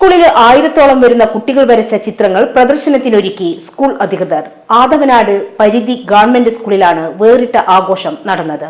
സ്കൂളിലെ ആയിരത്തോളം വരുന്ന കുട്ടികൾ വരച്ച ചിത്രങ്ങൾ പ്രദർശനത്തിനൊരുക്കി സ്കൂൾ അധികൃതർ. ആദവനാട് പരിധി ഗവൺമെന്റ് സ്കൂളിലാണ് വേറിട്ട ആഘോഷം നടന്നത്.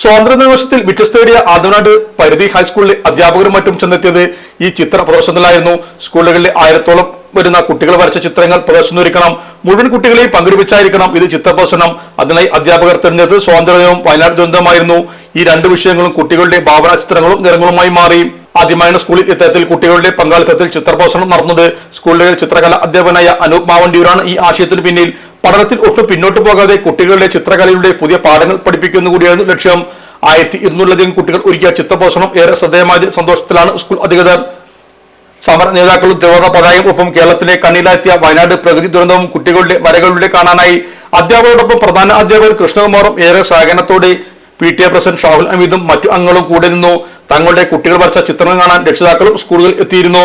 സ്വാതന്ത്ര്യദിവസത്തിൽ വ്യത്യസ്തേറിയ ആദവനാട് പരിധി ഹൈസ്കൂളിലെ അധ്യാപകരും മറ്റും ചെന്നെത്തിയത് ഈ ചിത്ര പ്രദർശനത്തിലായിരുന്നു. സ്കൂളുകളിലെ ആയിരത്തോളം വരുന്ന കുട്ടികൾ വരച്ച ചിത്രങ്ങൾ പ്രദർശനമൊരുക്കണം. മുഴുവൻ കുട്ടികളെയും പങ്കെടുപ്പിച്ചായിരിക്കണം ഇത് ചിത്ര പ്രദർശനം. അതിനായി അധ്യാപകർ തിരഞ്ഞെടുത്ത് സ്വാതന്ത്ര്യവും വയനാട് ദുരന്തമായിരുന്നു. ഈ രണ്ട് വിഷയങ്ങളും കുട്ടികളുടെ ഭാവനാ ചിത്രങ്ങളും നിറങ്ങളുമായി മാറി. ആദ്യമായാണ് സ്കൂളിൽ ഇത്തരത്തിൽ കുട്ടികളുടെ പങ്കാളിത്തത്തിൽ ചിത്രപ്രദർശനം നടന്നത് സ്കൂളിലെ ചിത്രകല അധ്യാപകനായ അനൂപ് മാവണ്ടിയൂരാണ് ഈ ആശയത്തിന് പിന്നിൽ. പഠനത്തിൽ ഒട്ടും പിന്നോട്ട് പോകാതെ കുട്ടികളുടെ ചിത്രകലയുടെ പുതിയ പാഠങ്ങൾ പഠിപ്പിക്കുന്ന കൂടിയായിരുന്നു ലക്ഷ്യം. ആയിരത്തി ഇരുന്നൂറിലധികം കുട്ടികൾ ഒരുക്കിയ ചിത്രപ്രദർശനം ഏറെ ശ്രദ്ധേയമായ സന്തോഷത്തിലാണ് സ്കൂൾ അധികൃതർ. സമര നേതാക്കളും ദേവത പതായും ഒപ്പം കേരളത്തിലെ കണ്ണിലാത്തിയ വയനാട് പ്രകൃതി ദുരന്തവും കുട്ടികളുടെ വരകളിലൂടെ കാണാനായി. അധ്യാപകരോടൊപ്പം പ്രധാന അധ്യാപകർ കൃഷ്ണകുമാറും ഏറെ സഹകരണത്തോടെ P T A president Shahul അമീദും മറ്റു അംഗങ്ങളും കൂടെ നിന്നു. തങ്ങളുടെ കുട്ടികൾ വരച്ച ചിത്രങ്ങൾ കാണാൻ രക്ഷിതാക്കളും സ്കൂളുകളിൽ എത്തിയിരുന്നു.